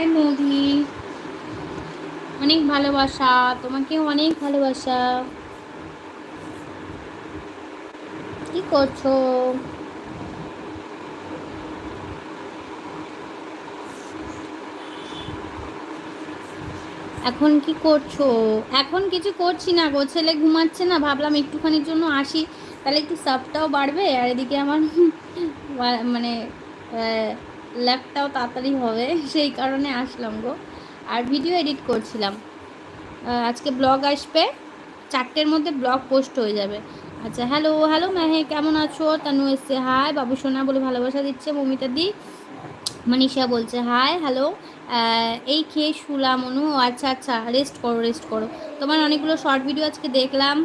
High Modi অনেক ভালোবাসা, তোমাকে অনেক ভালোবাসা। কি করছ? এখন কি করছ? এখন কিছু করছি না গো, ছেলে ঘুমাচ্ছে না, ভাবলাম একটুখানির জন্য আসি। তাহলে একটু সাপটাও বাড়বে, আর এদিকে আমার মানে ল্যাপটাও তাড়াতাড়ি হবে, সেই কারণে আসলাম গো। আর ভিডিও এডিট করছিলাম। আজকে ব্লগ আসবে, চারটের মধ্যে ব্লগ পোস্ট হয়ে যাবে। আচ্ছা হ্যালো হ্যালো ম্যাহে কেমন আছো? তানু এসছে হাই বাবু সোনা বলে ভালোবাসা দিচ্ছে, মমিতা দি মনীষা বলছে হাই হ্যালো এই খেয়ে শুলাম অনু আচ্ছা আচ্ছা রেস্ট করো রেস্ট করো। তোমার অনেকগুলো শর্ট ভিডিও আজকে দেখলাম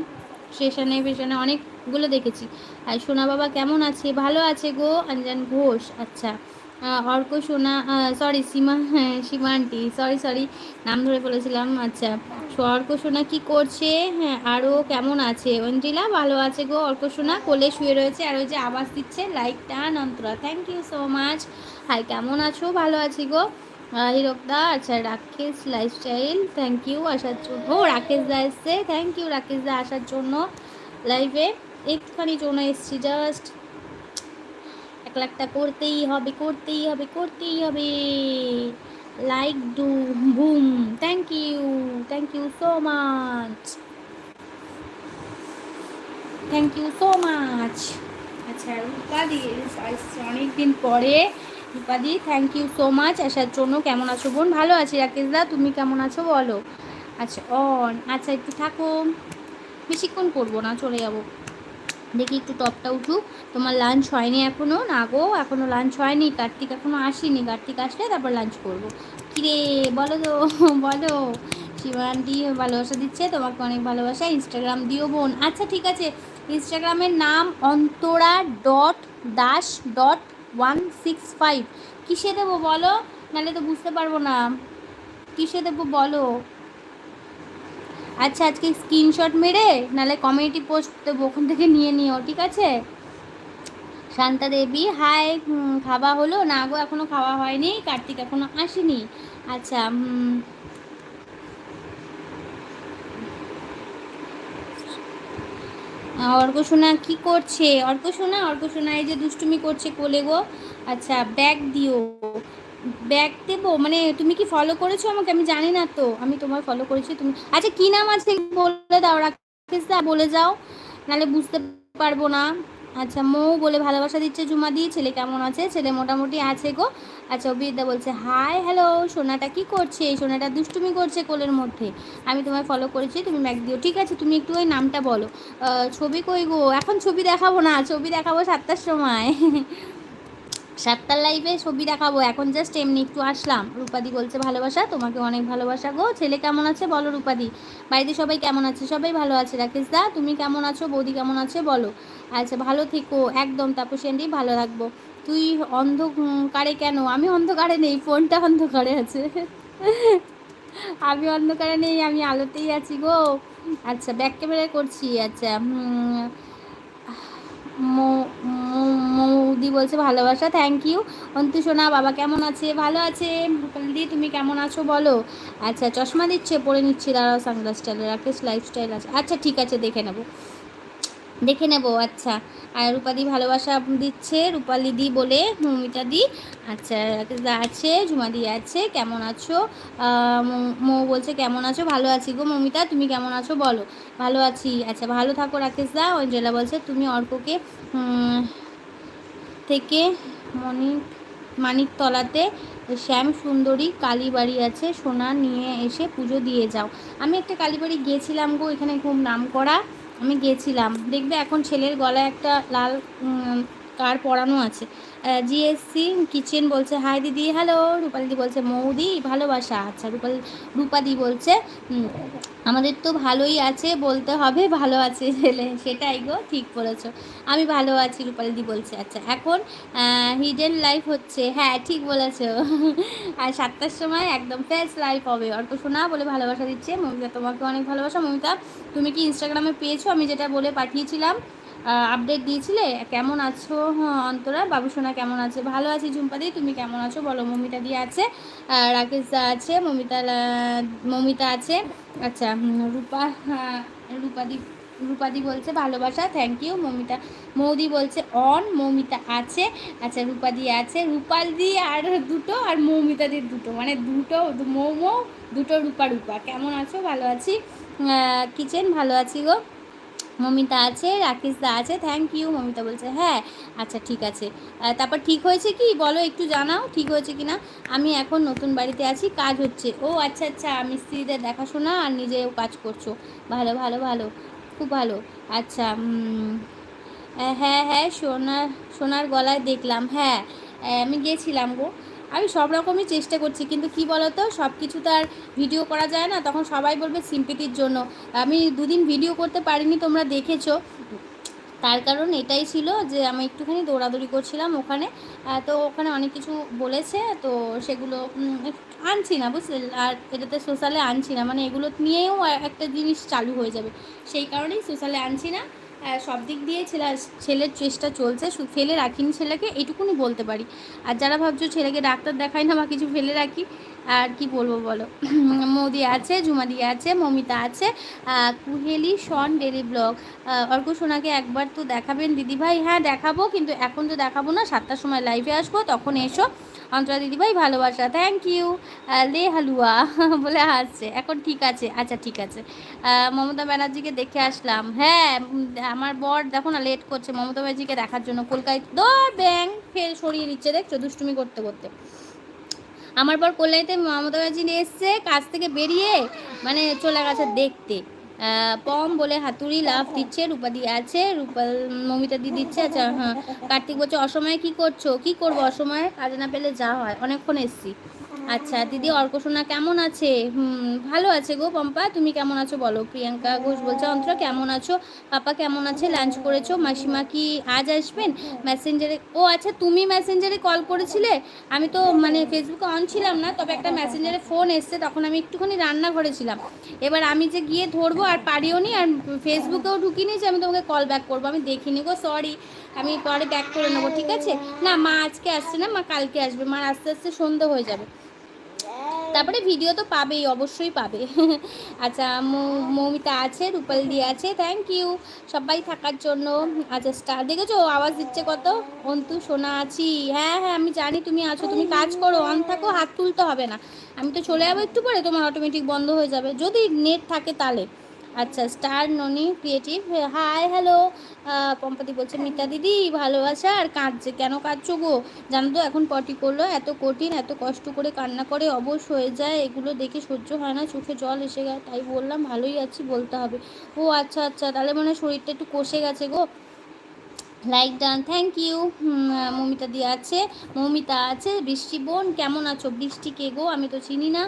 সেশনে ফেশনে অনেকগুলো দেখেছি। আর সোনা বাবা কেমন আছে? ভালো আছে গো? অঞ্জন ঘোষ আচ্ছা। অর্ক সোনা সরি সীমা হ্যাঁ সীমা আন্টি সরি সরি নাম ধরে বলেছিলাম আচ্ছা। অর্ক সোনা কী করছে? হ্যাঁ আরও কেমন আছে? অঞ্জিলা, ভালো আছে গো? অর্ক সোনা কোলে শুয়ে রয়েছে আর ওই যে আওয়াজ দিচ্ছে লাইক টান Antara thank you so much hi কেমন আছো? ভালো আছি গো। হিরকদা আচ্ছা রাকেশ লাইফস্টাইল থ্যাংক ইউ আসার জন্য। ও, রাকেশ দা এসছে। থ্যাংক ইউ রাকেশ দা আসার জন্য। লাইভে একটুখানি জন্য এসছি। জাস্ট লাখটা করতেই হবে করতেই হবে করতেই হবে। লাইক ডু broom thank you thank you so much thank you so much আচ্ছা রূপা দিয়ে অনেকদিন পরে। রূপাদি থ্যাংক ইউ সো মাচ আসার জন্য কেমন আছো বোন? ভালো আছি, রাকেশদা, তুমি কেমন আছো বলো? আচ্ছা অন আচ্ছা একটু থাকো। বেশিক্ষণ করব না, চলে যাব। দেখি একটু টপটা উঠুক। তোমার লাঞ্চ হয়নি এখনও না গো এখনও লাঞ্চ হয়নি। কার্তিক এখনও আসেনি। কার্তিক আসলে তারপর লাঞ্চ করব। কিরে, বলো তো, বলো। শিবান্টি ভালোবাসা দিচ্ছে, তোমাকে অনেক ভালোবাসা। ইনস্টাগ্রাম দিও বোন। আচ্ছা ঠিক আছে। ইনস্টাগ্রামের নাম Antara dot Das dot one six five কিসে দেবো বলো? নাহলে তো বুঝতে পারব না। কিসে দেবো বলো? আচ্ছা আজকে স্ক্রিনশট মেরে নাহলে কমিউনিটি পোস্ট দেবো, ওখান থেকে নিয়ে নিও, ঠিক আছে? শান্তা দেবী হাই খাওয়া হলো? না গো এখনও খাওয়া হয়নি, কার্তিক এখনও আসেনি। আচ্ছা অর্ক সোনা কী করছে? অর্ক সোনা অর্ক সোনা এই যে দুষ্টুমি করছে কোলে গো। আচ্ছা ব্যাগ দিও। ব্যাগ দেবো? মানে তুমি কি ফলো করেছ আমাকে? আমি জানি না তো। আমি তোমার ফলো করেছি। তুমি আচ্ছা কী নাম আছে? বলে দাও রাকেশ দা বলে যাও। নাহলে বুঝতে পারব না। আচ্ছা মৌ বলে ভালোবাসা দিচ্ছে জুমা দি। ছেলে কেমন আছে? ছেলে মোটামুটি আছে গো। আচ্ছা অভিদা বলছে হাই হ্যালো সোনাটা কি করছে? এই সোনাটা দুষ্টুমি করছে কোলের মধ্যে। আমি তোমায় ফলো করেছি, তুমি ম্যাক দিও। ঠিক আছে, তুমি একটু ওই নামটা বলো। ছবি কই গো? এখন ছবি দেখাবো না। ছবি দেখাবো সাতটার সময়। সাতটার লাইভে ছবি দেখাবো। এখন জাস্ট এমনি একটু আসলাম। রূপাদি বলছে, ভালোবাসা? তোমাকে অনেক ভালোবাসা গো। ছেলে কেমন আছে? বলো রূপাদি। বাড়িতে সবাই কেমন আছে? সবাই ভালো আছে। রাকেশ দা তুমি কেমন আছো? বৌদি কেমন আছে? বলো। আচ্ছা ভালো থেকো। একদম তাপসেন্ডি ভালো থাকব। তুই অন্ধকারে কেন? আমি অন্ধকারে নেই। ফোনটা অন্ধকারে আছে। আমি অন্ধকারে নেই। আমি আলোতেই আছি গো। আচ্ছা ব্যাক ক্যামেরা করছি। আচ্ছা মৌদি বলছে ভালোবাসা থ্যাংক ইউ অন্তু সোনা, বাবা কেমন আছে? ভালো আছে। দি, তুমি কেমন আছো বলো? আচ্ছা চশমা দিচ্ছে, পরে নিচ্ছি, দাঁড়াও সানগ্লাসটা রাকেশ লাইফস্টাইল আছে। আচ্ছা ঠিক আছে, দেখে নেব। দেখে নেব আচ্ছা। আর রূপা রূপাদি ভালোবাসা দিচ্ছে রূপালি দি বলে, মৌমিতা দি। আচ্ছা রাকেশদা আছে ঝুমাদি আছে, কেমন আছো? মৌ বলছে, কেমন আছো? ভালো আছি গো মৌমিতা, তুমি কেমন আছো বলো? ভালো আছি। আচ্ছা ভালো থাকো রাকেশ দা। অঞ্জলা বলছে, তুমি অর্ককে থেকে মণিক মানিকতলাতে শ্যাম সুন্দরী কালীবাড়ি আছে, সোনা নিয়ে এসে পুজো দিয়ে যাও। আমি একটা কালীবাড়ি গিয়েছিলাম গো, এখানে খুব নাম করা। আমি গেছিলাম দেখবে এখন ছেলের গলায় একটা লাল কার পড়ানো আছে? জিএসসি কিচেন বলছে হাই দিদি হ্যালো রূপালিদি বলছে, মৌদি, ভালোবাসা। আচ্ছা রূপাল, রূপাদি বলছে আমাদের তো ভালোই আছে, বলতে হবে, ভালো আছে ছেলে। সেটাই গো, ঠিক বলেছ। আমি ভালো আছি রূপালিদি বলছে আচ্ছা এখন হিডেন লাইফ হচ্ছে। হ্যাঁ ঠিক বলেছ। আর সাতটার সময় একদম ফ্রেশ লাইফ হবে। অর্ক শোনা বলে ভালোবাসা দিচ্ছে, মমিতা তোমাকে অনেক ভালোবাসা। মমিতা, তুমি কি ইনস্টাগ্রামে পেয়েছ? আমি যেটা বলে পাঠিয়েছিলাম। আপডেট দিয়েছিলে? কেমন আছো? হ্যাঁ অন্তরা, বাবু সোনা কেমন আছে? ভালো আছি ঝুম্পাদি তুমি কেমন আছো? বলো, মমিতা দি আছে রাকেশ দা আছে, মমিতা মমিতা আছে। আচ্ছা রূপা রূপাদি রূপাদি বলছে ভালোবাসা থ্যাংক ইউ মমিতা, মৌদি বলছে অন মৌমিতা আছে। আচ্ছা রূপাদি আছে, রূপাল দি আর দুটো, আর মৌমিতাদির দুটো মানে দুটো মৌ মৌ দুটো রূপা রূপা। কেমন আছো? ভালো আছি। কিচেন, ভালো আছি গো। মমিতা আছে রাকেশ দা আছে থ্যাংক ইউ মমিতা বলছে হ্যাঁ আচ্ছা ঠিক আছে। তারপর ঠিক হয়েছে কি? বলো, একটু জানাও, ঠিক হয়েছে কি না আমি এখন নতুন বাড়িতে আছি, কাজ হচ্ছে। ও আচ্ছা আচ্ছা মিস্ত্রিদের দেখাশোনা আর নিজেও কাজ করছ। ভালো ভালো ভালো, খুব ভালো। আচ্ছা হ্যাঁ হ্যাঁ সোনার সোনার গলায় দেখলাম হ্যাঁ আমি গেছিলাম গো। আমি সব রকমই চেষ্টা করছি, কিন্তু কি বলতো, সব কিছু তো আর ভিডিও করা যায় না। তখন সবাই বলবে সিম্পিতির জন্য। আমি দুদিন ভিডিও করতে পারিনি, তোমরা দেখেছ। তার কারণ এটাই ছিল যে, আমি একটুখানি দৌড়াদৌড়ি করছিলাম ওখানে। তো ওখানে অনেক কিছু বলেছে, তো সেগুলো আনছি না, বুঝলে? আর এটাতে সোশ্যালে আনছি না। মানে এগুলো নিয়েও একটা জিনিস চালু হয়ে যাবে। সেই কারণেই সোশ্যালে আনছি না। সব দিক দিয়ে ছেলে ছেলের চেষ্টা চলছে ফেলে রাখিনি ছেলেকে, এইটুকুনি বলতে পারি। আর যারা ভাবছ ছেলেকে ডাক্তার দেখাই না বা কিছু ফেলে রাখি, আর কি বলব বলো? মোদি আছে, জুমাদি আছে, মমিতা আছে কুহেলি, শন, ডেলি ব্লগ। অর্ক সোনাকে একবার তো দেখাবেন। দিদিভাই হ্যাঁ দেখাবো, কিন্তু এখন তো দেখাবো না, সাতটার সময় লাইভে আসব, তখন এসো। অন্তরা দিদিভাই ভালোবাসা। থ্যাংক ইউ লে হালুয়া বলে হাসছে। এখন ঠিক আছে। আচ্ছা ঠিক আছে। মমতা ব্যানার্জিকে দেখে আসলাম। হ্যাঁ আমার বর দেখো না লেট করছে। মমতা ব্যানার্জিকে দেখার জন্য কলকাতায় দৌড় ব্যাং ফের সরিয়ে দিচ্ছে দেখছ? দুষ্টুমি করতে করতে। আমার পর কল্যাণীতে মমতা ব্যানার্জি এসছে, কাজ থেকে বেরিয়ে মানে চলে গেছে দেখতে। পম বলে হাতুড়ি লাভ দিচ্ছে রূপা দি আছে রূপা মমিতা দি দিচ্ছে আচ্ছা হ্যাঁ। কার্তিক বলছে, অসময়ে কি করছ? কি করব অসময়ে? কাজে না পেলে যা হয়। অনেকক্ষণ এসছি। আচ্ছা দিদি, অর্কসোনা কেমন আছে? হুম, ভালো আছে গো পম্পা। তুমি কেমন আছো বলো? প্রিয়াঙ্কা ঘোষ বলছে, অন্তরা কেমন আছো? পাপা কেমন আছে? লাঞ্চ করেছ? মাসিমা কি আজ আসবেন? মেসেঞ্জারে, ও আচ্ছা তুমি মেসেঞ্জারে কল করেছিলে? আমি তো মানে ফেসবুকে অন ছিলাম না, তবে একটা মেসেঞ্জারে ফোন এসছে, তখন আমি একটুখানি রান্নাঘরে ছিলাম। এবার আমি যে গিয়ে ধরবো আর পারিও নি, আর ফেসবুকেও ঢুকিনি যে আমি তোমাকে কল ব্যাক করব। আমি দেখিনি গো সরি আমি পরে ব্যাক করে নেব, ঠিক আছে? না, মা আজকে আসছে না, মা কালকে আসবে। মার আস্তে আস্তে সন্ধে হয়ে যাবে। তারপরে ভিডিও তো পাবেই, অবশ্যই পাবে। আচ্ছা মৌমিতা আছে রূপাল দি আছে থ্যাংক ইউ সবাই থাকার জন্য আচ্ছা স্টার দেখেছ? আওয়াজ দিচ্ছে কত? অন্তু শোনা আছি হ্যাঁ হ্যাঁ আমি জানি তুমি আছো, তুমি কাজ করো, অন থাকো, হাত তুলতে হবে না। আমি তো চলে যাব একটু পরে, তোমার অটোমেটিক বন্ধ হয়ে যাবে। যদি নেট থাকে তাহলে। আচ্ছা স্টার ননি ক্রিয়েটিভ হাই হ্যালো পম্পাদি বলছে, মিতা দিদি ভালোবাসা আর কাঁদছে, কেন কাঁদছো গো? জানো তো এখন পটি করল, এত কঠিন, এত কষ্ট করে কান্না করে অবশ হয়ে যায়, এগুলো দেখে সহ্য হয় না, চোখে জল এসে গেছে তাই বললাম, ভালোই আছি, বলতে হবে। ও আচ্ছা আচ্ছা তাহলে মনে শরীরটা একটু কষে গেছে গো। Like done thank you Mamita দি আছে। মমিতা আছে। বৃষ্টি বোন, কেমন আছো? বৃষ্টি কে গো? আমি তো চিনি না।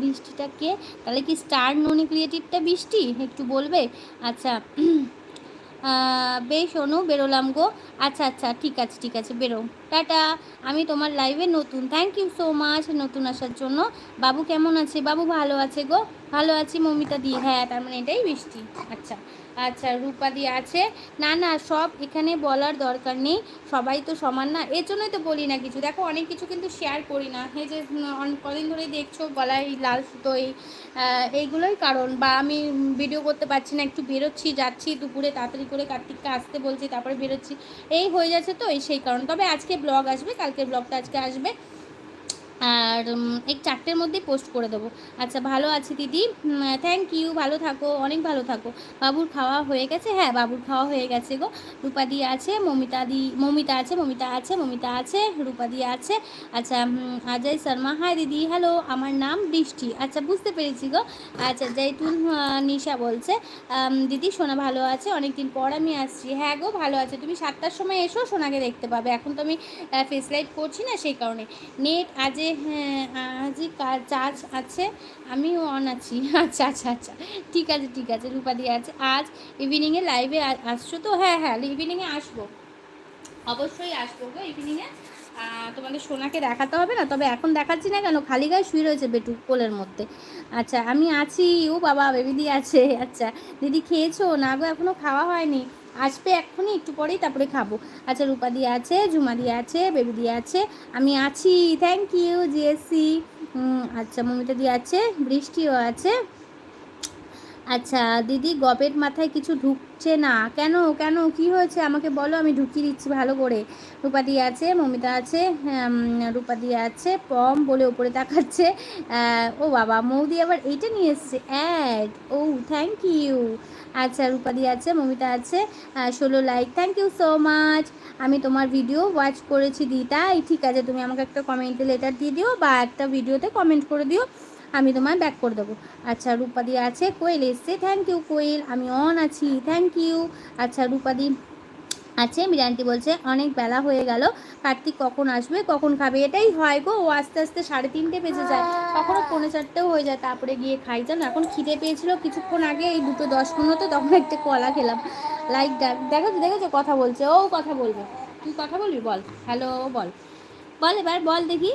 বৃষ্টিটা কে? তাহলে কি স্টার ননি ক্রিয়েটিভটা বৃষ্টি? একটু বলবে? আচ্ছা বেশ, অনু, বেরোলাম গো। আচ্ছা আচ্ছা ঠিক আছে ঠিক আছে, বেরো। টাটা। আমি তোমার লাইভে নতুন। থ্যাংক ইউ সো মাচ নতুন আসার জন্য। বাবু কেমন আছে? বাবু ভালো আছে গো? ভালো আছি মমিতা দি। হ্যাঁ তার মানে এটাই বৃষ্টি। আচ্ছা আচ্ছা রূপা দি আছে। না না, সব এখানে বলার দরকার নেই। সবাই তো সমান না। এর জন্যই তো বলি না কিছু। দেখো, অনেক কিছু কিন্তু শেয়ার করি না। এই যে কদিন ধরেই দেখছ গলায় লাল সুতো, এই এইগুলোই কারণ। বা আমি ভিডিও করতে পারছি না। একটু বেরোচ্ছি, যাচ্ছি দুপুরে, তাড়াতাড়ি করে কার্তিককে আসতে বলছি, তারপরে বেরোচ্ছি। এই হয়ে যাচ্ছে তো, এই সেই কারণ। তবে আজকে ব্লগ আসবে কালকের ব্লগটা আজকে আসবে। আর এই চারটের মধ্যেই পোস্ট করে দেবো। আচ্ছা ভালো আছি দিদি। থ্যাংক ইউ ভালো থাকো, অনেক ভালো থাকো। বাবুর খাওয়া হয়ে গেছে? হ্যাঁ বাবুর খাওয়া হয়ে গেছে গো। রূপাদি আছে, মমিতা দি, মমিতা আছে মমিতা আছে মমিতা আছে, রূপাদি আছে। আচ্ছা অজয় শর্মা হাই দিদি হ্যালো আমার নাম বৃষ্টি আচ্ছা বুঝতে পেরেছি গো। আচ্ছা জৈতুন নিশা বলছে দিদি, সোনা ভালো আছে অনেক দিন পর আমি আসছি। হ্যাঁ গো, ভালো আছে। তুমি সাতটার সময় এসো, সোনাকে দেখতে পাবে। এখন তো আমি ফেস লাইট করছি না, সেই কারণে। নেট, আজে হ্যাঁ আজই চার্জ আছে, আমিও অন আছি। আচ্ছা আচ্ছা আচ্ছা। ঠিক আছে ঠিক আছে রূপাদি আছে। আজ ইভিনিংয়ে লাইভে আসছো তো? হ্যাঁ হ্যাঁ ইভিনিংয়ে আসব। অবশ্যই আসব গো ইভিনিংয়ে তোমাদের সোনাকে দেখাতে হবে না? তবে এখন দেখাচ্ছি না কেন? খালি গায়ে শুয়ে রয়েছে বেটু কোলের মধ্যে। আচ্ছা আমি আছি। ও বাবা বেবি দি আছে। আচ্ছা দিদি খেয়েছো? না গো এখনও খাওয়া হয়নি। আসবে এক্ষুনি, একটু পরেই তারপরে খাব। আচ্ছা রূপা দিয়ে আছে, ঝুমা দিয়ে আছে, বেবি দিয়ে আছে, আমি আছি থ্যাংক ইউ জিএসি আচ্ছা মমিতা দিয়ে আছে, বৃষ্টিও আছে। আচ্ছা দিদি গবের মাথায় কিছু ঢুকছে না। কেন কেন? কি হয়েছে? আমাকে বলো, আমি ঢুকিয়ে দিচ্ছি ভালো করে। রূপা রূপাদি আছে, মমিতা আছে রূপাদি আছে, পম বলে ওপরে তাকাচ্ছে। ও বাবা, মৌদি আবার এইটা নিয়ে এসছে, অ্যাড। ও থ্যাংক ইউ আচ্ছা রূপা রূপাদি আছে, মমিতা আছে ষোলো like thank you so much আমি তোমার ভিডিও ওয়াচ করেছি দি তাই ঠিক আছে, তুমি আমাকে একটা কমেন্টে লেটার দিয়ে দিও বা একটা ভিডিওতে কমেন্ট করে দিও। আমি তোমায় ব্যাক করে দেবো। আচ্ছা রূপাদি আছে, কোয়েল এসছে থ্যাংক ইউ কোয়েল, আমি অন আছি থ্যাংক ইউ আচ্ছা রূপাদি আছে মিরান্টি বলছে, অনেক বেলা হয়ে গেল, কার্তিক কখন আসবে, কখন খাবে? এটাই হয় গো, ও আস্তে আস্তে সাড়ে তিনটে বেজে যায়। কখনো পৌনে চারটেও হয়ে যায়, তারপরে গিয়ে খাই। জানো, এখন খিদে পেয়েছিল, কিছুক্ষণ আগে এই দুটো দশ পনেরো তখন একটা কলা খেলাম। লাইক দেখো দেখেছ কথা বলছে, ও কথা বলবে। তুই কথা বলবি? বল। হ্যালো বল। বল এবার, বল দেখি।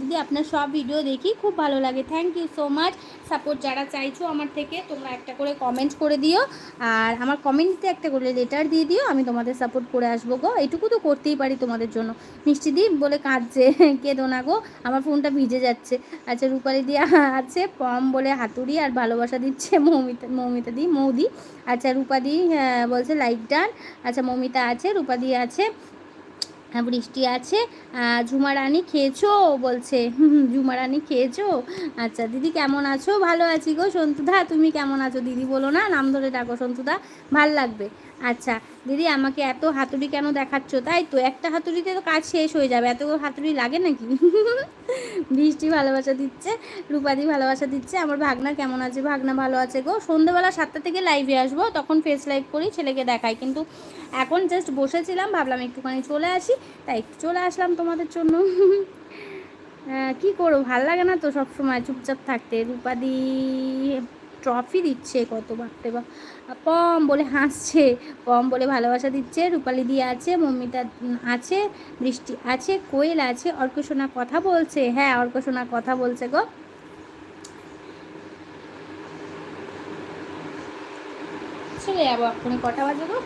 দিদি, আপনার সব ভিডিও দেখি, খুব ভালো লাগে। Thank you so much support যারা চাইছো আমার থেকে, তোমরা একটা করে কমেন্ট করে দিও। আর আমার কমেন্টে একটা করে লেটার দিয়ে দিও, আমি তোমাদের সাপোর্ট করে আসব গো। এটুকু তো করতেই পারি তোমাদের জন্য। মিষ্টি দি বলে কাঁদছে, কেঁদো না গো। আমার ফোনটা ভিজে যাচ্ছে। আচ্ছা রূপালি দি আছে, পম বলে হাতুড়ি, আর ভালোবাসা দিচ্ছে মৌমিতা মৌমিতা দি, মৌদি। আচ্ছা রূপা দি বলছে লাইক ডান আচ্ছা মৌমিতা আছে রূপা দি আছে। বৃষ্টি আছে। ঝুমারানি খেয়েছো? বলছে ঝুমারানি খেয়েছো? আচ্ছা দিদি কেমন আছো? ভালো আছি গো। সন্তুদা তুমি কেমন আছো? দিদি বলো না, নাম ধরে ডাকো সন্তুদা ভালো লাগবে। আচ্ছা দিদি আমাকে এত হাতুড়ি কেন দেখাচ্ছ? তাই তো, একটা হাতুড়িতে তো কাজ শেষ হয়ে যাবে। এত হাতুড়ি লাগে নাকি? বৃষ্টি ভালোবাসা দিচ্ছে, রূপাদি ভালোবাসা দিচ্ছে। আমার ভাগনা কেমন আছে? ভাগনা ভালো আছে গো। সন্ধ্যেবেলা সাতটা থেকে লাইভে আসব, তখন ফেস লাইভ করি, ছেলেকে দেখাই। কিন্তু এখন জাস্ট বসেছিলাম, ভাবলাম একটুখানি চলে আসি। তাই একটু চলে আসলাম তোমাদের জন্য। কি করো ভালো লাগে না তো সবসময় চুপচাপ থাকতে। রূপাদি ট্রফি দিচ্ছে কত বাড়তে বা পম বলে হাসছে, পম বলে ভালোবাসা দিচ্ছে, রূপালি দিয়ে আছে মম্মিতা আছে বৃষ্টি আছে, কোয়েল আছে অর্কসোনা কথা বলছে। হ্যাঁ অর্কসোনা কথা বলছে গো। চলে যাব এক্ষুনি কটা বাজে গো?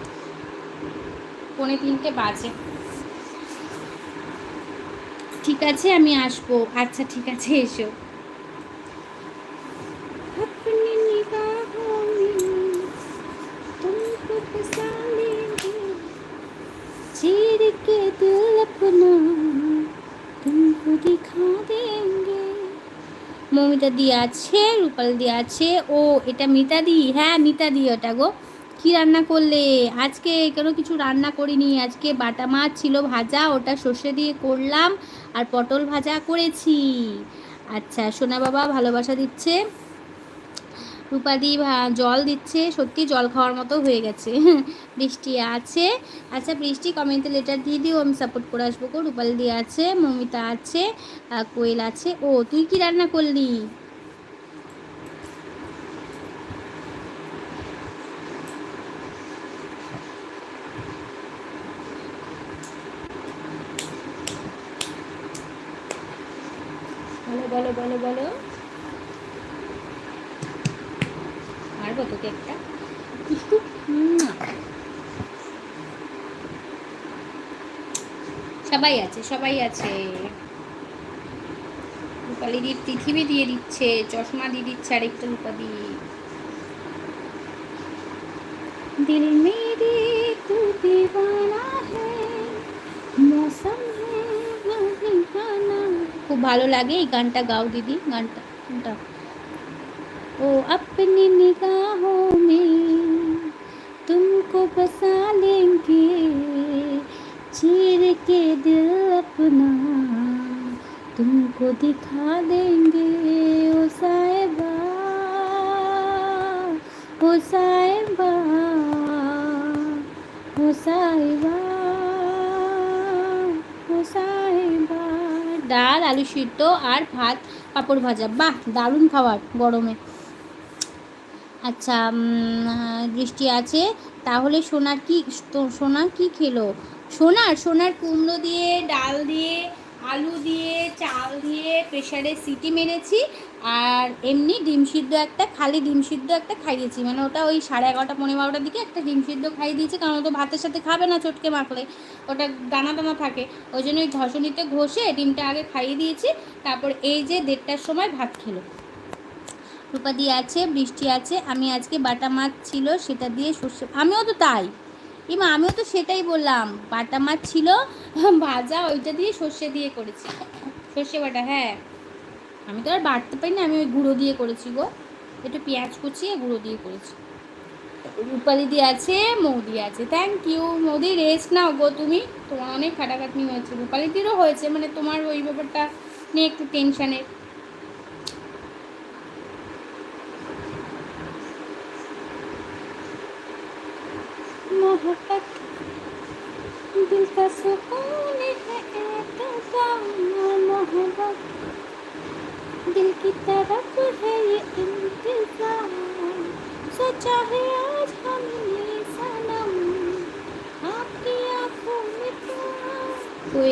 পৌনে তিনটে বাজে। ঠিক আছে, আমি আসব। আচ্ছা ঠিক আছে, এসো। দি আছে রূপাল দি আছে ও, এটা মিতা দি? হ্যাঁ মিতা দি ওটা গো। কি রান্না করলে? আজকে কেন কিছু রান্না করিনি। আজকে বাটা মাছ ছিল ভাজা, ওটা সর্ষে দিয়ে করলাম আর পটল ভাজা করেছি। আচ্ছা সোনা বাবা ভালোবাসা দিচ্ছে। রূপাদি জল দিচ্ছে। সত্যি জল খাওয়ার মতো হয়ে গেছে। বৃষ্টি আছে। আচ্ছা বৃষ্টি কমেন্টে লেটার দিয়ে দিও, আমি সাপোর্ট করে আসব গো। রূপালি আছে, মমিতা আছে কোয়েল আছে। ও, তুই কি রান্না করলি? বলো বলো বলো। মারবো তোকে একটা? সবাই আছে সবাই আছে। রূপালি দি পৃথিবী দিয়ে দিচ্ছে, চশমা দিয়ে দিচ্ছে আরেকটা রূপালি। দিল মেরে ভালো লাগে এই গানটা গাও দিদি গানটা গানটা ओ अपनी निगाहों में तुमको बसा लेंगे चीर के दिल अपना तुमको दिखा देंगे ओ साहिबा ओ साहिबा ओ साहिबा ডাল, আলু সিদ্ধ আর ভাত, পাঁপড় ভাজা। বাহ, দারুণ খাবার, গরমে। আচ্ছা বৃষ্টি আছে। তাহলে সোনার কি সোনা কি খেলো? সোনার সোনার কুমড়ো দিয়ে, ডাল দিয়ে, আলু দিয়ে, চাল দিয়ে প্রেশারে সিটি মেরেছি। আর এমনি ডিম সিদ্ধ একটা, খালি ডিম সিদ্ধ একটা খাইয়েছি। মানে ওটা ওই সাড়ে এগারোটা পনেরো বারোটার দিকে একটা ডিম সিদ্ধ খাইয়ে দিয়েছি, কারণ ও তো ভাতের সাথে খাবে না চটকে মাখলে। ওটা দানা দানা থাকে। ওই জন্য ওই ঘষনিতে ঘষে ডিমটা আগে খাইয়ে দিয়েছি, তারপর এই যে দেড়টার সময় ভাত খেলো। রূপাদি আছে, বৃষ্টি আছে, আমি আজকে বাটা মাছ ছিল, সেটা দিয়ে সর্ষে, আমিও তো তাই। ইমা, আমিও তো সেটাই বললাম। বাটা মাছ ছিল, ভাজা, ওইটা দিয়ে সর্ষে দিয়ে করেছি। সর্ষে বাটা হ্যাঁ। আমি তো আর বাড়তে পারি না, আমি ওই গুঁড়ো দিয়ে করেছি গো। একটু পেঁয়াজ কুচিয়ে গুঁড়ো দিয়ে করেছি। রূপালি দিয়ে আছে মৌদি আছে। থ্যাংক ইউ মৌদি রেস্ট নাও গো তুমি। তোমার অনেক খাটাখাটনি হয়েছে। রূপালি দিয়েও হয়েছে মানে তোমার ওই ব্যাপারটা নিয়ে একটু টেনশানের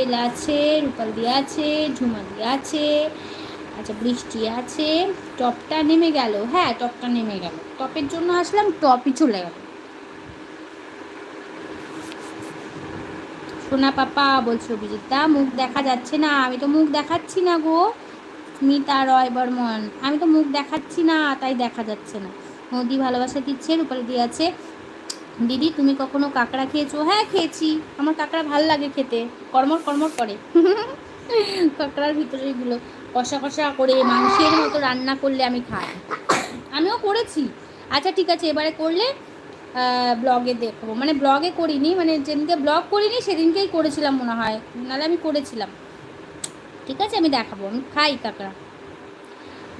কোয়েল আছে, রূপালি আছে ঝুমালি আছে আচ্ছা বৃষ্টি আছে। টপটা নেমে গেল হ্যাঁ টপটা নেমে গেল। টপের জন্য আসলাম, টপই চলে গেল। সোনা পাপা বলছো, অভিজিৎদা, মুখ দেখা যাচ্ছে না, আমি তো মুখ দেখাচ্ছি না গো। স্মিতা, রয়, বর্মন, আমি তো মুখ দেখাচ্ছি না, তাই দেখা যাচ্ছে না। মোদি ভালোবাসা দিচ্ছে, রূপালি দিয়ে আছে দিদি, তুমি কখনো কাঁকড়া খেয়েছো? হ্যাঁ খেয়েছি। আমার কাঁকড়া ভালো লাগে খেতে। কর্মর কর্মর করে। কাঁকড়ার ভিতরে এগুলো কষা কষা করে মাংসের মতো রান্না করলে আমি খাই। আমিও করেছি। আচ্ছা ঠিক আছে, এবারে করলে ব্লগে দেখব। মানে ব্লগে করিনি মানে যেদিনকে ব্লগ করিনি, সেদিনকেই করেছিলাম মনে হয়। নাহলে আমি করেছিলাম। ঠিক আছে, আমি দেখাবো। আমি খাই কাঁকড়া।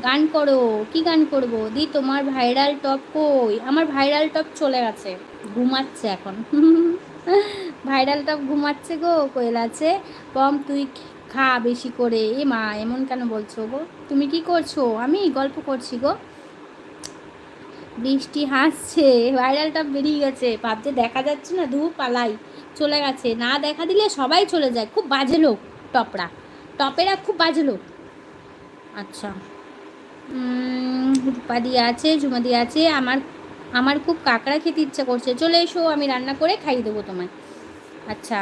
গান করো, কি গান করব? দি, তোমার ভাইরাল টপ কই? আমার ভাইরাল টপ চলে গেছে। ঘুমাচ্ছে এখন। ভাইরাল টপ ঘুমাচ্ছে গো, কোয়েল আছে। কম তুই খা বেশি করে। এ মা, এমন কেন বলছো গো? তুমি কি করছ? আমি গল্প করছি গো। বৃষ্টি হাসছে ভাইরাল টপ বেরিয়ে গেছে। ভাবছে দেখা যাচ্ছে না, ধূপ পালাই, চলে গেছে। না দেখা দিলে সবাই চলে যায়। খুব বাজে লোক, টপরা। টপেরা খুব বাজে লোক। আচ্ছা। রূপাদি আছে ঝুমাদি আছে, আমার আমার খুব কাঁকড়া খেতে ইচ্ছা করছে। চলে এসো, আমি রান্না করে খাইয়ে দেবো তোমায়। আচ্ছা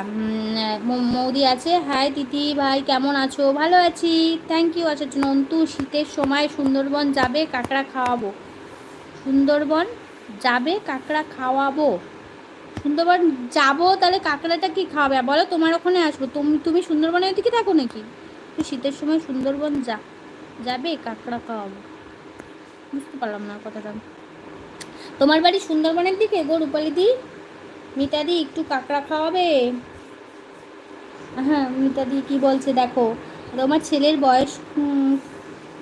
মৌদি আছে। হাই তিতি ভাই, কেমন আছো? ভালো আছি। থ্যাংক ইউ আচ্ছা নন্তু, শীতের সময় সুন্দরবন যাবে, কাঁকড়া খাওয়াবো। সুন্দরবন যাবে, কাঁকড়া খাওয়াবো। সুন্দরবন যাব, তাহলে কাঁকড়াটা কি খাওয়াবে? বলো, তোমার ওখানে আসব। তুমি তুমি সুন্দরবনের দিকে থাকো নাকি? তুই শীতের সময় সুন্দরবন যা। যাবে? কাঁকড়া খাওয়াবো। বুঝতে পারলাম না কথাটা। তোমার বাড়ি সুন্দরবনের দিকে? গো রূপালি দি। মিতাদি একটু কাঁকড়া খাওয়াবে? হ্যাঁ মিতাদি কি বলছে দেখো। তোমার ছেলের বয়স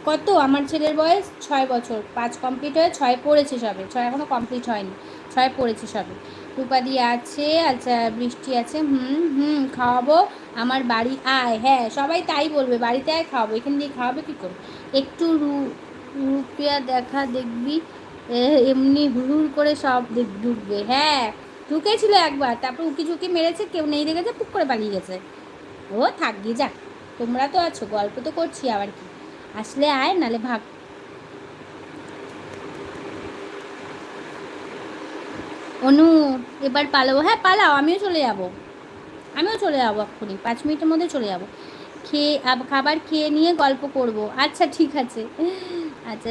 কত? আমার ছেলের বয়স ছয় বছর। পাঁচ কমপ্লিট হয়ে ছয় পড়েছে সবে। ছয় এখনও কমপ্লিট হয়নি। ছয় পড়েছে সবে। রূপাদি আছে আচ্ছা বৃষ্টি আছে, হুম হুম, খাওয়াবো। আমার বাড়ি আয় হ্যাঁ সবাই তাই বলবে, বাড়িতে আয়, খাওয়াবো, এখান দিয়ে খাওয়াবে কী করে? একটু রু, রুপিয়া দেখা দেখবি এমনি হুড় করে সব ঢুকবে হ্যাঁ। ঢুকেছিল একবার, তারপর উকি ঝুঁকি মেরেছে, কেউ নেই দেখেছে, পুক করে পালিয়ে গেছে। ও থাক, গিয়ে যাক, তোমরা তো আছো, গল্প তো করছি আবার কি। আসলে আয়, নালে ভাগ অনু, এবার পালাবো। হ্যাঁ পালাও, আমিও চলে যাব। আমিও চলে যাব এক্ষুনি, পাঁচ মিনিটের মধ্যে চলে যাব। খেয়ে খাবার খেয়ে নিয়ে গল্প করব। আচ্ছা ঠিক আছে। আচ্ছা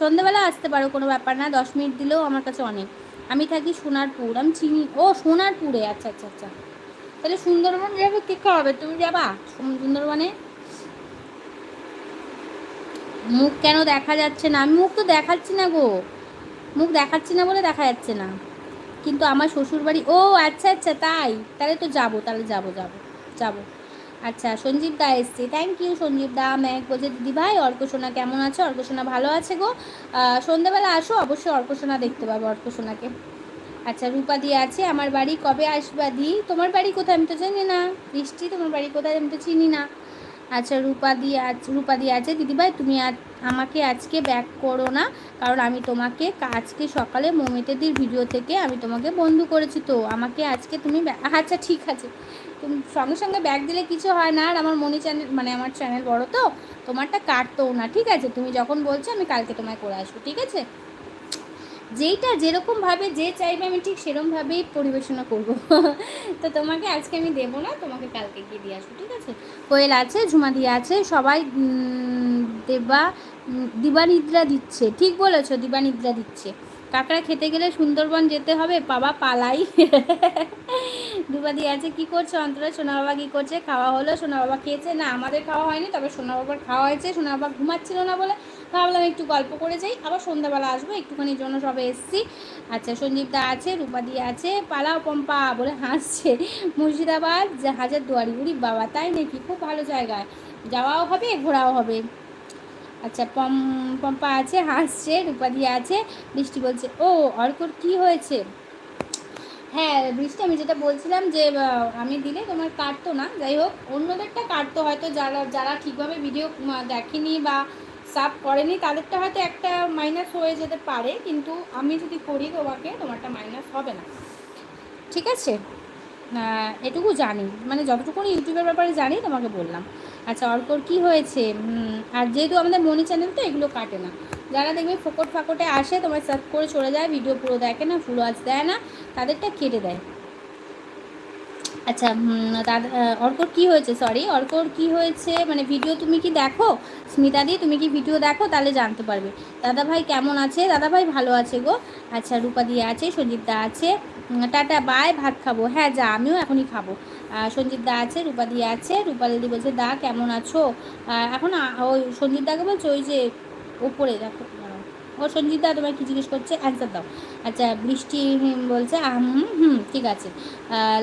সন্ধ্যেবেলা আসতে পারো, কোনো ব্যাপার না। দশ মিনিট দিলেও আমার কাছে অনেক। আমি থাকি সোনারপুর, আমি চিনি। ও, সোনারপুরে। আচ্ছা আচ্ছা আচ্ছা। তাহলে সুন্দরবন যাবে, কে খাওয়াবে তুমি যাবা? সুন্দরবনে? মুখ কেন দেখা যাচ্ছে না? আমি মুখ তো দেখাচ্ছি না গো। মুখ দেখাচ্ছি না বলে দেখা যাচ্ছে না। কিন্তু আমার শ্বশুর বাড়ি ও আচ্ছা আচ্ছা তাই। তাহলে তো যাব, তাহলে যাব যাব যাব। আচ্ছা সঞ্জীব দা এসছে। Thank you Sanjeev the, Mac বলছে, দিদি ভাই অর্কসোনা কেমন আছে? অর্কসোনা ভালো আছে গো? সন্ধ্যাবেলা আসো, অবশ্যই অর্কসোনা দেখতে পাবো অর্কসোনাকে আচ্ছা রূপা দিয়ে আছে, আমার বাড়ি কবে আসবা দি? তোমার বাড়ি কোথায়? আমি তো জানি না। বৃষ্টি, তোমার বাড়ি কোথায়? আমি তো চিনি না। আচ্ছা রূপা দিয়ে আছে রূপা দিয়ে আছে। দিদিভাই, তুমি আজ আমাকে আজকে ব্যাক করো না, কারণ আমি তোমাকে আজকে সকালে মমিতাদির ভিডিও থেকে আমি তোমাকে বন্ধু করেছি তো। আমাকে আজকে তুমি আচ্ছা ঠিক আছে। তুমি সঙ্গে সঙ্গে ব্যাক দিলে কিছু হয় না, আর আমার মনি চ্যানেল মানে আমার চ্যানেল বড় তো, তোমারটা কাটতেও না, ঠিক আছে? তুমি যখন বলছো, আমি কালকে তোমায় করে আসব, ঠিক আছে? যেইটা যেরকমভাবে যে চাইবে আমি ঠিক সেরকমভাবেই পরিবেশনা করব। তো তোমাকে আজকে আমি দেবো না, তোমাকে কালকে গিয়ে দিয়ে আসব, ঠিক আছে? কোয়েল আছে, ঝুমা দিয়ে আছে, সবাই দেবা দিবা দিবানিদ্রা দিচ্ছে, ঠিক বলেছ, দিবানিদ্রা দিচ্ছে। কাকড়া খেতে গেলে সুন্দরবন যেতে হবে, বাবা পালাই। দুবা দিয়ে আছে, কি করছে অন্তরা? সোনা বাবা কী করছে? খাওয়া হলো, সোনা বাবা খেয়েছে। না, আমাদের খাওয়া হয়নি, তবে সোনা বাবার খাওয়া হয়েছে। সোনা বাবা ঘুমাচ্ছিল না বলে ভাবলাম একটু গল্প করে যাই। আবার সন্ধ্যাবেলা আসব একটুখানির জন্য সবে এসছি। আচ্ছা সঞ্জীব দা আছে, রূপাদি আছে, পালাও পম্পা বলে হাসছে। মুর্শিদাবাদ হাজার দুয়ারি উড়ি বাবা, তাই নাকি? খুব ভালো জায়গায়। যাওয়াও হবে, ঘোরাও হবে। আচ্ছা পম, পম্পা আছে, হাসছে রূপা দিয়ে আছে, বৃষ্টি বলছে। ও, অর্কর কি হয়েছে? হ্যাঁ বৃষ্টি, আমি যেটা বলছিলাম যে আমি দিলে তোমার কাটতো না। যাই হোক, অন্যদেরটা কাটতো, হয়তো যারা যারা ঠিকভাবে ভিডিও দেখেনি বা সাব করেনি, তাদেরটা হয়তো একটা মাইনাস হয়ে যেতে পারে, কিন্তু আমি যদি করি তোমাকে, তোমারটা মাইনাস হবে না। ঠিক আছে? এটুকু জানি। মানে যতটুকুনি ইউটিউবের ব্যাপারে জানি, তোমাকে বললাম। আচ্ছা অর্কর কি হয়েছে? আর যেহেতু আমাদের মনি চ্যানেল, তো এগুলো কাটে না। যারা দেখবে ফোকট ফাকটে আসে, তোমার সার্চ করে চলে যায়, ভিডিও পুরো দেখে না ফুল আজ দেয় না, তাদেরটা কেটে দেয়। আচ্ছা দাদা অর্কর কি হয়েছে? সরি অর্কর কি হয়েছে? মানে ভিডিও তুমি কি দেখো? স্মিতাদি তুমি কি ভিডিও দেখো? তাহলে জানতে পারবে। দাদা ভাই কেমন আছে? দাদা ভাই ভালো আছে গো? আচ্ছা রূপা দিয়ে আছে সঞ্জীব দা আছে টাটা বাই ভাত খাব। হ্যাঁ যা আমিও এখনই খাব। আহ, সঞ্জীব দা আছে রূপা দিয়ে আছে। রূপালি বলছে দা কেমন আছো? এখন ওই সঞ্জীব দাকে বলছে ওই যে ওপরে দেখো। ও সঞ্জীব দা তোমায় কি জিজ্ঞেস করছে অ্যান্সার দাও। আচ্ছা বৃষ্টি বলছে হুম হুম, ঠিক আছে।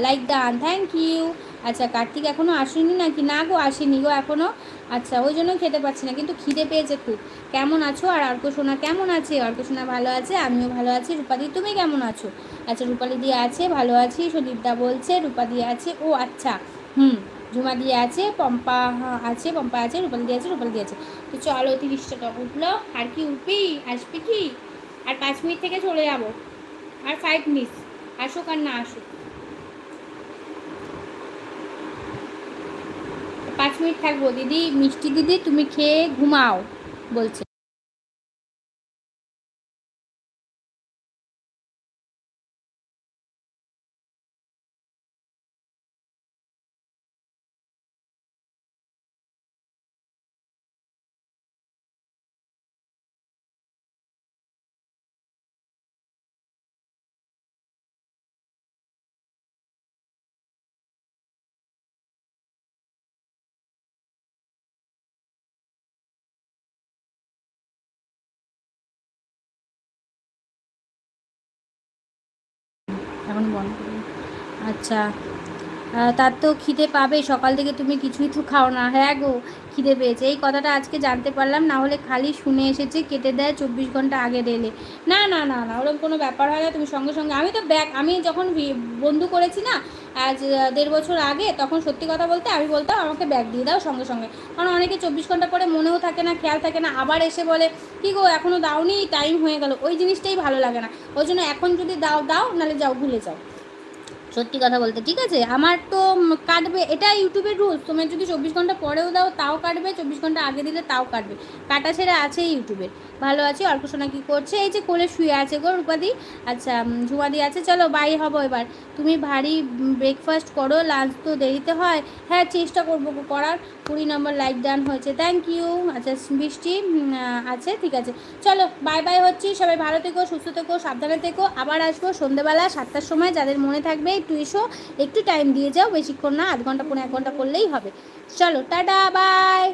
লাইক ডান থ্যাংক ইউ আচ্ছা কার্তিক এখনও আসেনি নাকি? না গো, আসেনি গো এখনও আচ্ছা ওই জন্য খেতে পাচ্ছি না, কিন্তু খিদে পেয়েছে খুব। কেমন আছো? আর অর্ক সোনা কেমন আছে? অর্ক সোনা ভালো আছে, আমিও ভালো আছি। রূপাদি, তুমি কেমন আছো? আচ্ছা রূপালি দিয়ে আছে, ভালো আছি। সদীপদা বলছে রূপা দিয়ে আছে। ও আচ্ছা হুম। ঝুমা দিয়ে আছে পম্পা হ্যাঁ, আছে পম্পা আছে রূপালি দিয়ে আছে রূপালি দিয়ে আছে। তো চলো তিরিশটা টাকা উঠল। আর কি উঠবি? আসবি কি? আর পাঁচ মিনিট থেকে চলে যাব। আর ফাইভ মিনিট আসুক আর না আসুক। পাঁচ মিনিট থাকব। দিদি মিষ্টি দিদি তুমি খেয়ে ঘুমাও বলছে। এখন বন্ধ। আচ্ছা তার তো খিদে পাবে, সকাল থেকে তুমি কিছুই তো খাও না। হ্যাঁ গো, খিদে পেয়েছে। এই কথাটা আজকে জানতে পারলাম, না হলে খালি শুনে এসেছে, কেটে দেয় চব্বিশ ঘণ্টা আগে রেলে। না না না না, ওরকম কোনো ব্যাপার হয় না। তুমি সঙ্গে সঙ্গে, আমি তো ব্যাগ আমি যখন বন্ধু করেছি না, আজ দেড় বছর আগে, তখন সত্যি কথা বলতে আমি বলতাম, আমাকে ব্যাগ দিয়ে দাও সঙ্গে সঙ্গে। কারণ অনেকে চব্বিশ ঘণ্টা পরে মনেও থাকে না, খেয়াল থাকে না, আবার এসে বলে, কি গো এখনও দাওনি? টাইম হয়ে গেল। ওই জিনিসটাই ভালো লাগে না। ওই জন্য এখন যদি দাও দাও, নাহলে যাও, ভুলে যাও। সত্যি কথা বলতে, ঠিক আছে? আমার তো কাটবে এটা ইউটিউবের রুলস তোমার যদি চব্বিশ ঘণ্টা পরেও দাও, তাও কাটবে, চব্বিশ ঘণ্টা আগে দিলে তাও কাটবে। কাটা ছেড়ে আছে ইউটিউবের ভালো আছি অর্কসোনা কী করছে? এই যে কোলে শুয়ে আছে গো রূপাদি। আচ্ছা ঝুমাদি আছে, চলো বাই হব এবার। তুমি ভারী ব্রেকফাস্ট করো লাঞ্চ তো দেরিতে হয়। হ্যাঁ চেষ্টা করব করার। কুড়ি নম্বর লাইক ডান হয়েছে। থ্যাংক ইউ আচ্ছা বৃষ্টি আছে, ঠিক আছে। চলো বাই বাই হচ্ছি। সবাই ভালো থেকো, সুস্থ থেকো, সাবধানে থেকো। আবার আসব সন্ধ্যেবেলা সাতটার সময়। যাদের মনে থাকবে, একটু এসো। একটু টাইম দিয়ে যাও। বেশিক্ষণ না, আধ ঘণ্টা পনেরো এক ঘণ্টা করলেই হবে। চলো, টাটা বাই